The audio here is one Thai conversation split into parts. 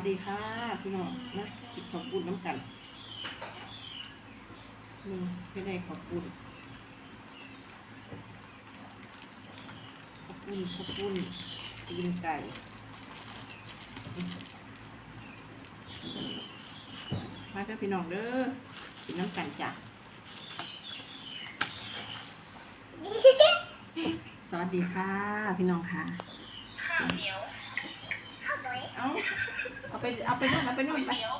วัสดีค่ะพี่น้องนะกินขอบคุณน้ำกันมึงไม่ได้ขอบคุณขอบคุณขอบคุณตีนไก่มาเด้อพี่น้องเด้อกินน้ำกันจ้ะสวัสดีค่ะ พี่น้องค่ะข้าวเหนียวข้าวน้อยเอา เอาไปเอาไปนู่นเอาไปนู่นไปเหนียว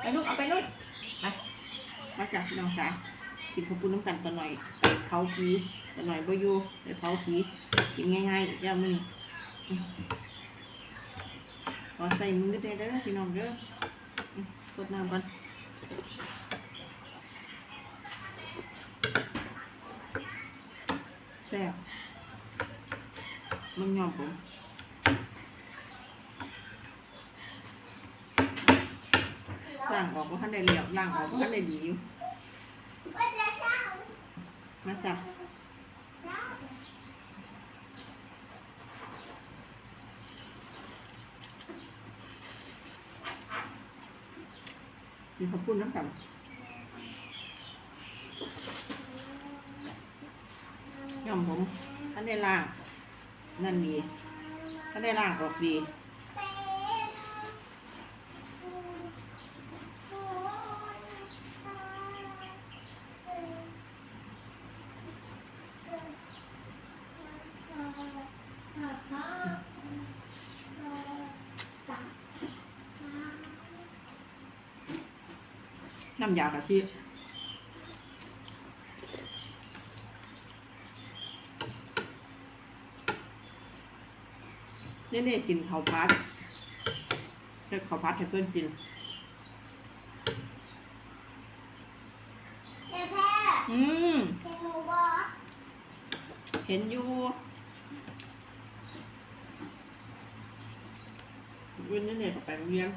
ไปนู่นเอาไปนู่นไปมาจากพี่น้องจ๋ากินข้าวปุ้นน้ำกันตะหน่อยไปเผาผีตะหน่อยบ่อยู่ไปเผาผีกินง่ายๆอีกอย่างมื้อนี้อืมขอใส่มือได้เด้อพี่น้องเด้ออืมสดน้ำก่อนแซ่บมันยอมผม ล้างออกว่ท่านได้เรียบล้างออกว่ท่านได้ดีอยู่มาจากมีข้าวปุ้นน้ำกันย่อมผมท่านได้ล่าง นั่นดีท่านได้ล่างออกดี น้ำยากะทินี่นี่กินข้าวพัดเช็ดข้าวพัดให้เพื่อนกินอืมเห็นอยู่ วันนี้เนี่ยก็ไปโรงเรียน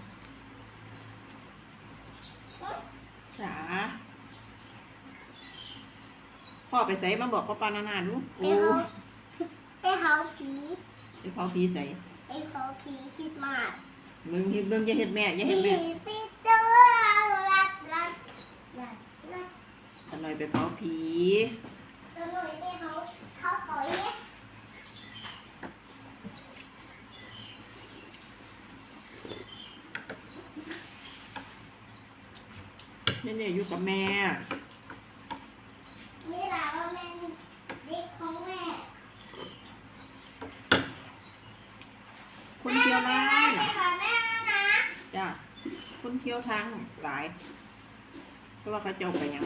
จ๋าพ่อไปใส่มาบอกป้าปานานาดูโอ้ไปเผาผีไปเผาผีใส่ไปเผาผีคิดมากมึงเฮ็ดเบิ่งอย่าเฮ็ดแม่อย่าเฮ็ดแม่ปิดตัวรัดรัดรัดรัดตะหน่อยไปเผาผีตัวหน่อยไปเขาเขาต่อยเนี่ย นี่ เนี่ยอยู่กับแม่นี่แหละว่าแม่เด็กของแม่คนเที่ยวร้าไปหาแม่นะจ้ะคนเที่ยวทางหลายเพราะว่าเขาเจ้าไปยัง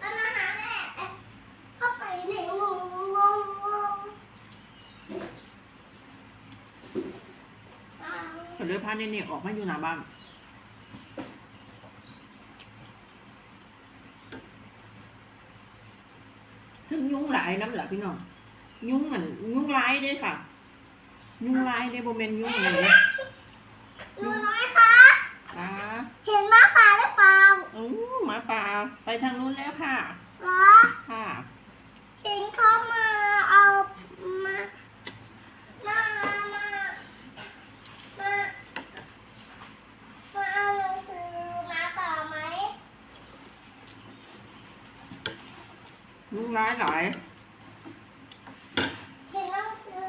แล้วมาหาแม่เข้าไปในวงวงวงเขาเลยพาเนี่ยออกมาอยู่หน้าบ้าน ถึงยุงหลายน้ำเหรอพี่น้องยุงเหมือนยุงร้ายเด้ค่ะ ยุงร้ายเด้โบเมนยุงเลยหนูน้อยคะอ่าเห็นหมาป่าหรือเปล่าอู้หมาป่าไปทางนู้นแล้วค่ะเหรอค่ะ เห็นเขามาเอามามามามามามาเอาหนังสือหมาป่าไหม ยุง ร้ายหลายเห็นหนังสือ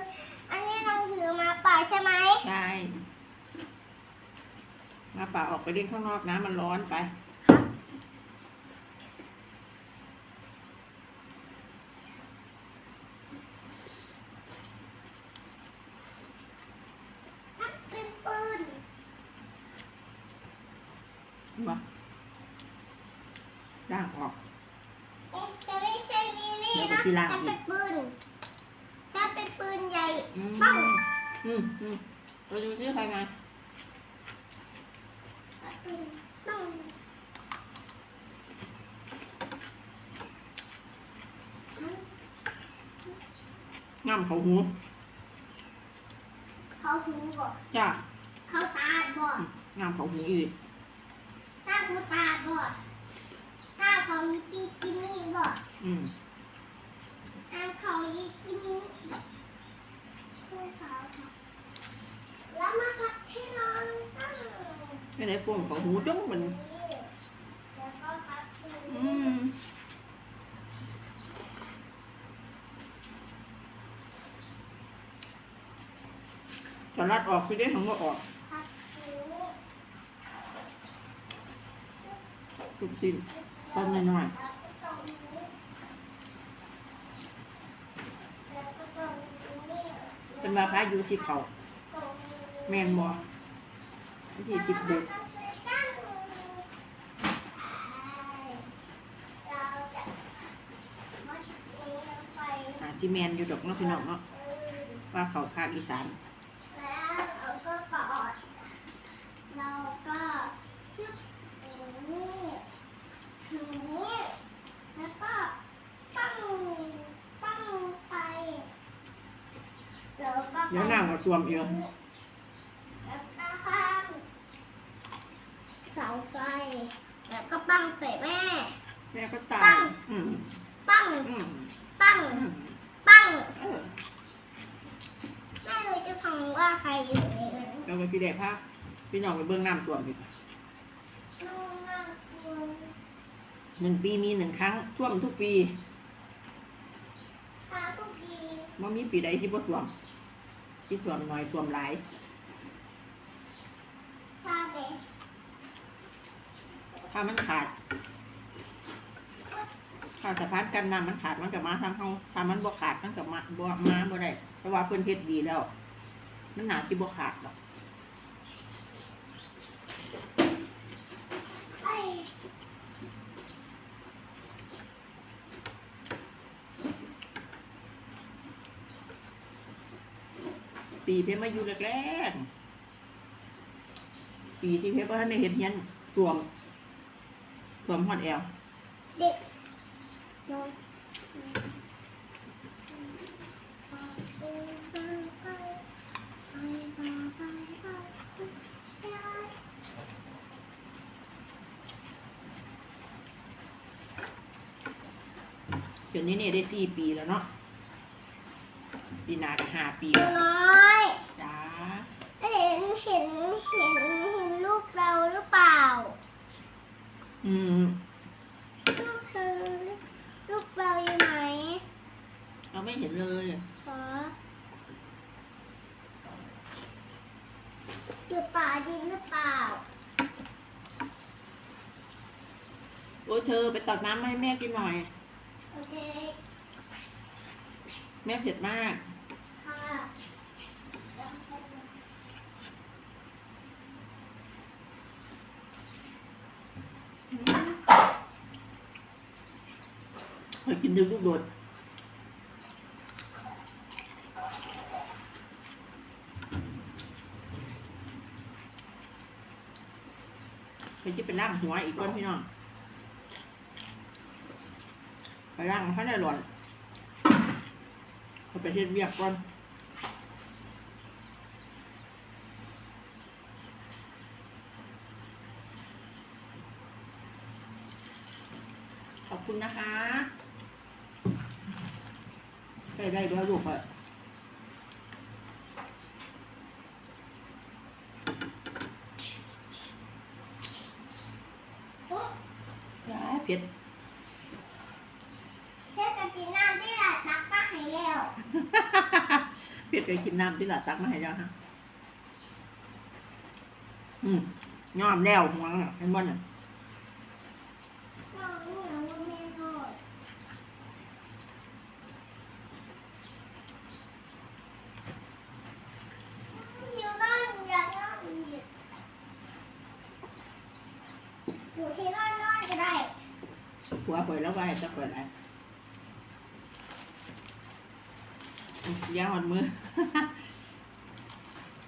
อันนี้หนังสือหมาป่าใช่ไหมใช่หมาป่าออกไปเล่นข้างนอกนะมันร้อนไปทักเป็นปืนมาด่างออก เอ๊ะจะไม่ใช่นี่นี่ เดี๋ยวไป นะ ที่ร้านจะอีกเป็นปืนจะเป็นปืนใหญ่อืมปังอืมอืมไปดูซิใครมาปังง่ำเขาหูเขาหูบ่จ้าเขาตาบ่ง่ำเขาหูอีกตาหูตาบ่ตาเขามีปีกินนี่บ่อืม ตาเขามีกินนี่ช่วยเขาค่ะแล้วมาพักที่น ไม่ได้ฟงของหูจ้งมันแล้วก็พับตรงอืนี้มจะรัดออกคือได้ทั้งหมดออกพับตรงนี้ทุกสิ้นต้นน้อยแล้วก็ตรงนี้แล้วก็ตรงนี้ๆเป็นว่าพายุสิเขาตรงนี้แมนบอ ที่สิบบุกเราจะมัดนี้ลงไปหาซีแมนอยู่ดอกเนาะพี่น้องเนาะว่าเขาภาคอีสานแล้วเราก็กอดเราก็ชึบอย่างนี้อย่างนี้แล้วก็ปั้งปั้งไปแล้วก็เดี๋ยวนั่งกับรวมเอียวแล้วก็ข้างเสา ไฟ แล้วก็ปั้งใส่แม่ แม่ก็ตายอืมปั้ง อืมปั้ง อืมปั้ง เออแม่เลยจะฟังว่าใครอยู่ในนั้นเราก็สิได้พาพี่น้องไปเบิ่งน้ำท่วมดีกว่าน้องน่ากลัวหนึ่งปีมีหนึ่งครั้งท่วมทุกปีพาทุกที ว่ามีปีใดที่บ่ท่วมที่ท่วมน้อยท่วมหลาย พาเด็ก ถ้ามันขาดถ้าสะพานกันน้ำมันขาดมันก็มาทางเฮาถ้ามันบ่ขาดมันก็มาบ่มาบ่ได้เพราะว่าเพิ่อนเฮ็ดดีแล้ว มันหน่าสิบ่ขาดหรอกปีเพชรมาอยู่แรกๆปีที่เพชรบ่ทันได้เฮ็ดเฮียนท่วม ท่วมฮอดแอวเด็กนอนไปจนนี้เนี่ยได้สี่ปีแล้วเนาะปีหน้าก็ห้าปีตัวแล้วน้อยจ้าเห็นเห็นเห็นเห็นลูกเราหรือเปล่า อืม ลูกเธอลูกเราอยู่ไหนเราไม่เห็นเลย ขออยู่ป่าดินหรือเปล่า โอ้ยเธอไปตักน้ำมาให้แม่กินหน่อย โอเค แม่เผ็ดมาก ค่ะ เคย กินดึงลูกโดดเคยจะไปล่างหัวอีกก้อนพี่น้อง ไปล่างมันเขาได้หล่อนเขาไปเฮ็ดเวียกก่อนขอบคุณนะคะ ได้ได้ด้วยลูกอะย้ายเผ็ดเทศกาลน้ำที่หลาดตักก็หายแล้วเผ็ดไปกินน้ำที่หลาตักมาให้แล้วฮะ อืมยอมแล้วหัวน่ะเห็นบ่เนี่ย น้องเหนียวแม่โทษอยู่นอนอยากนอนอีก อยู่ที่นอนนอนก็ได้หัวเปิดแล้วไว้จะเปิดอะไรยาหอนมือ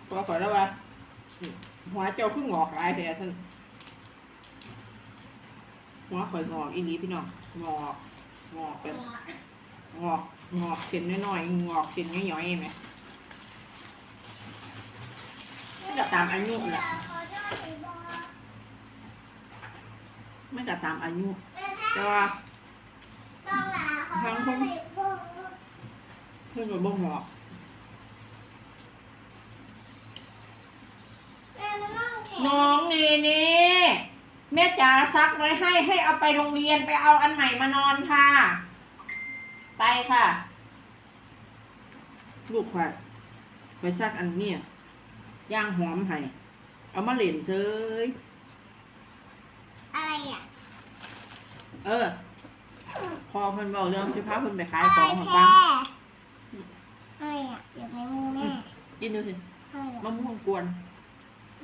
หัวเปิดแล้วว่าหัวเจ้าเพิ่งงอกลายแต่ท่านหัวข่อยงอกอีนี้พี่น้องงอกงอกเป็นงอกงอกเส้นน้อยๆงอกเส้นย่อยๆไหมไม่ก็ตามอายุแหละ ขอโทษอีกบ่ ไม่ก็ตามอายุ แต่ว่าต้องลาขอโทษอีกบ่เพิ่งก็บ่งอกน้องแข็งน้องไงนี่นี่แม่จ๋าซักไว้ให้ให้เอาไปโรงเรียนไปเอาอันใหม่มานอนค่ะ ไปค่ะ ลูกข่อยข่อยซักอันเนี้ยย่างหอมให้เอามาเล่นเฉย อะไรอะเออ พอเพิ่นบอกเรื่องสิพาเพิ่นไปขายอะไรของของแพ้ปังอะไรอะอยู่ในมือแม่กินดูสิอะไรมะอะม่วงกวน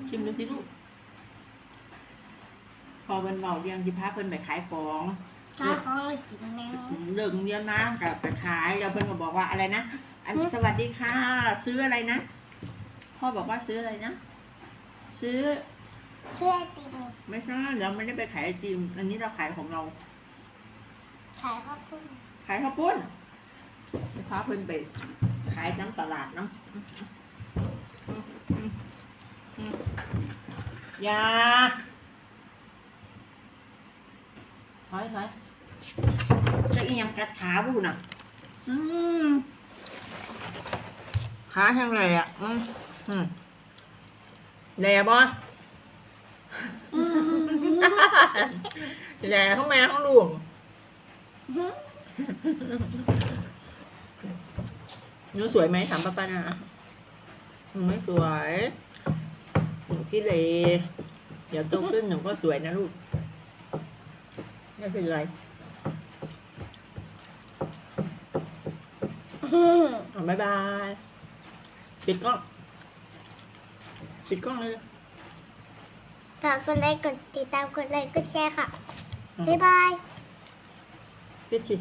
ชิมดูสิลูก พอเพิ่นบอกเรื่องสิพาเพิ่นไปขายของ ข้าวของเลยกินแมวเลิกเรียนนะกับไปขายแล้วเพิ่นก็บอกว่าอะไรนะอันสวัสดีค่ะ ซื้ออะไรนะพ่อบอกว่าซื้ออะไรนะ ซื้อ เชื่อติมไม่ใช่เราไม่ได้ไปขายไอติม อันนี้เราขายของเรา ขายข้าวปุ้นขายข้าวปุ้นไปพาเพิ่นไป ขายน้ำตลาดน้ำอยาถอยถอยจะอีหยังกัดขาบุน่ะ อืมขาแห้งเลยอะ อืมอืมแหล่บ่ แหล่ข้างแม่ข้างลุงหนูสวยไหมถามป้าป้านะหนูไม่สวยหนูคิดเลยเดี๋ยวโตขึ้นหนูก็สวยนะลูกไม่เป็นไรอะบ๊ายบายปิดกล้องปิดกล้องเลย ฝากกดไลค์กดติดตามกดไลค์กดแชร์ค่ะอืมบ๊ายบาย ปิดสิ